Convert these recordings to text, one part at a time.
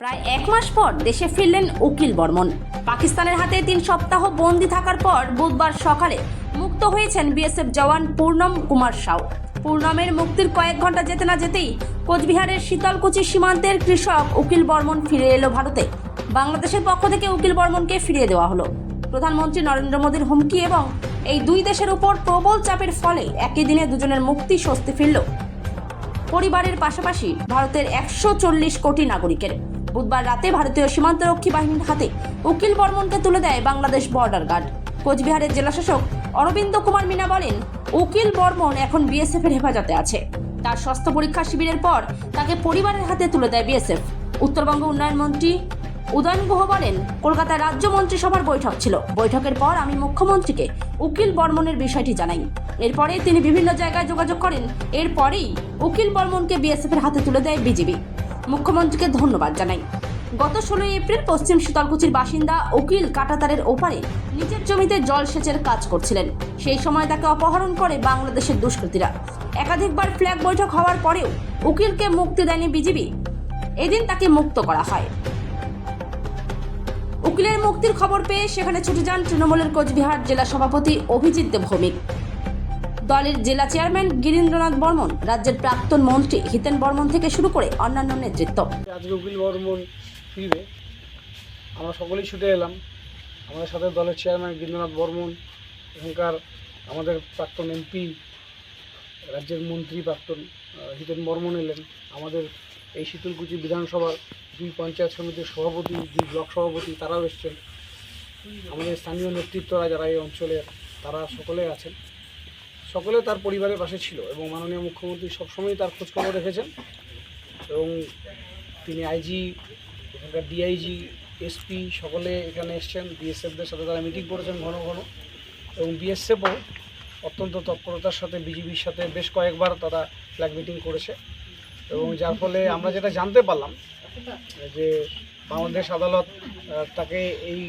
প্রায় এক মাস পর দেশে ফিরলেন উকিল বর্মন। পাকিস্তানের হাতে তিন সপ্তাহ বন্দি থাকার পর বুধবার সকালে মুক্ত হয়েছেন বিএসএফ জওয়ান পূর্ণম কুমার সাউ। পূর্ণমের মুক্তির কয়েক ঘণ্টা যেতে না যেতেই কোচবিহারের শীতলকুচি সীমান্তের কৃষক উকিল বর্মন ফিরে এলো ভারতে। বাংলাদেশের পক্ষ থেকে উকিল বর্মনকে ফিরিয়ে দেওয়া হলো। প্রধানমন্ত্রী নরেন্দ্র মোদীর হুমকি এবং এই দুই দেশের উপর প্রবল চাপের ফলে একই দিনে দুজনের মুক্তি স্বস্তি ফিরল। পরিবারের পাশাপাশি ভারতের একশো চল্লিশ কোটি নাগরিকের। বুধবার রাতে ভারতীয় সীমান্তরক্ষী বাহিনীর হাতে উকিল বর্মনকে তুলে দেয় বাংলাদেশ বর্ডার গার্ড। কোচবিহারের জেলাশাসক অরবিন্দ কুমার মিনা বলেন, উকিল বর্মন এখন বিএসএফ এর হেফাজতে আছে। তার স্বাস্থ্য পরীক্ষা শিবিরের পর তাকে পরিবারের হাতে তুলে দেয় বিএসএফ। উত্তরবঙ্গ উন্নয়ন মন্ত্রী উদয়ন গুহ বলেন কলকাতায় রাজ্য মন্ত্রিসভার বৈঠক ছিল। বৈঠকের পর আমি মুখ্যমন্ত্রীকে উকিল বর্মনের বিষয়টি জানাই। এরপরে তিনি বিভিন্ন জায়গায় যোগাযোগ করেন। এরপরেই উকিল বর্মনকে বিএসএফ এর হাতে তুলে দেয় বিজেপি মুখ্যমন্ত্রীকে ধন্যবাদ জানাই। গত ষোলোই এপ্রিল পশ্চিম শীতলকুচির বাসিন্দা উকিল কাটাতারের ওপারে নিজের জমিতে জলসেচের কাজ করছিলেন। সেই সময় তাকে অপহরণ করে বাংলাদেশের দুষ্কৃতীরা। একাধিকবার ফ্ল্যাগ বৈঠক হওয়ার পরেও উকিলকে মুক্তি দেয়নি বিজিবি। এদিন তাকে মুক্ত করা হয়। উকিলের মুক্তির খবর পেয়ে সেখানে ছুটে যান তৃণমূলের কোচবিহার জেলা সভাপতি অভিজিৎ ভৌমিক। দলের জেলা চেয়ারম্যান গিরীন্দ্রনাথ বর্মন, রাজ্যের প্রাক্তন মন্ত্রী হিতেন বর্মন থেকে শুরু করে অন্যান্য নেতৃত্ব। আজকে উকিল বর্মন আমরা সকলেই ছুটে এলাম। আমাদের সাথে দলের চেয়ারম্যান গিন্দ্রনাথ বর্মন, এখানকার আমাদের প্রাক্তন এমপি, রাজ্যের মন্ত্রী প্রাক্তন হিতেন বর্মন এলেন। আমাদের এই শীতলকুচি বিধানসভার দুই পঞ্চায়েত সমিতির সভাপতি, দুই ব্লক সভাপতি তারাও এসছেন। আমাদের স্থানীয় নেতৃত্বরা যারা এই অঞ্চলের, তারা সকলে আছেন। সকলে তার পরিবারের পাশে ছিল এবং মাননীয় মুখ্যমন্ত্রী সবসময় তার খোঁজখবর রেখেছেন এবং তিনি আইজি, এখানকার ডিআইজি, এসপি সকলে এখানে এসছেন, বিএসএফদের সাথে তারা মিটিং করেছেন ঘন ঘন এবং বিএসএফও অত্যন্ত তৎপরতার সাথে, বিজিবির সাথে বেশ কয়েকবার তারা ফ্ল্যাগ মিটিং করেছে এবং যার ফলে আমরা যেটা জানতে পারলাম যে বাংলাদেশ আদালত তাকে এই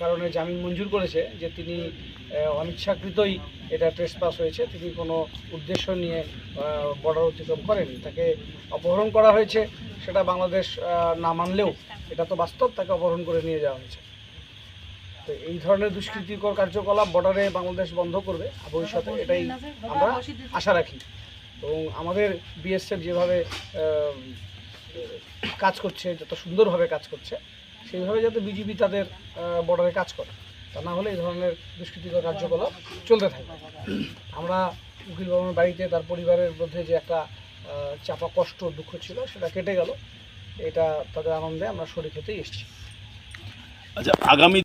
কারণে জামিন মঞ্জুর করেছে যে তিনি অনিচ্ছাকৃতই এটা ট্রেস পাস হয়েছে। তিনি কোনো উদ্দেশ্য নিয়ে বর্ডার অতিক্রম করেন। তাকে অপহরণ করা হয়েছে, সেটা বাংলাদেশ না মানলেও এটা তো বাস্তব, তাকে অপহরণ করে নিয়ে যাওয়া হয়েছে। তো এই ধরনের দুষ্কৃতিকর কার্যকলাপ বর্ডারে বাংলাদেশ বন্ধ করবে ভবিষ্যতে এটাই আমরা আশা রাখি। এবং আমাদের বিএসএফ যেভাবে কাজ করছে, যত সুন্দরভাবে কাজ করছে, সেইভাবে যাতে বিজিবি তাদের বর্ডারে কাজ করে। তা না হলে এই ধরনের দুষ্কৃতিকর কার্যকলাপ চলতে থাকে আমরা উকিল বাবুর বাড়িতে তার পরিবারের মধ্যে যে একটা চাপা কষ্ট, দুঃখ ছিল, সেটা কেটে গেল। এটা তাদের আনন্দে আমরা সরে খেতেই এসেছি। আচ্ছা আগামী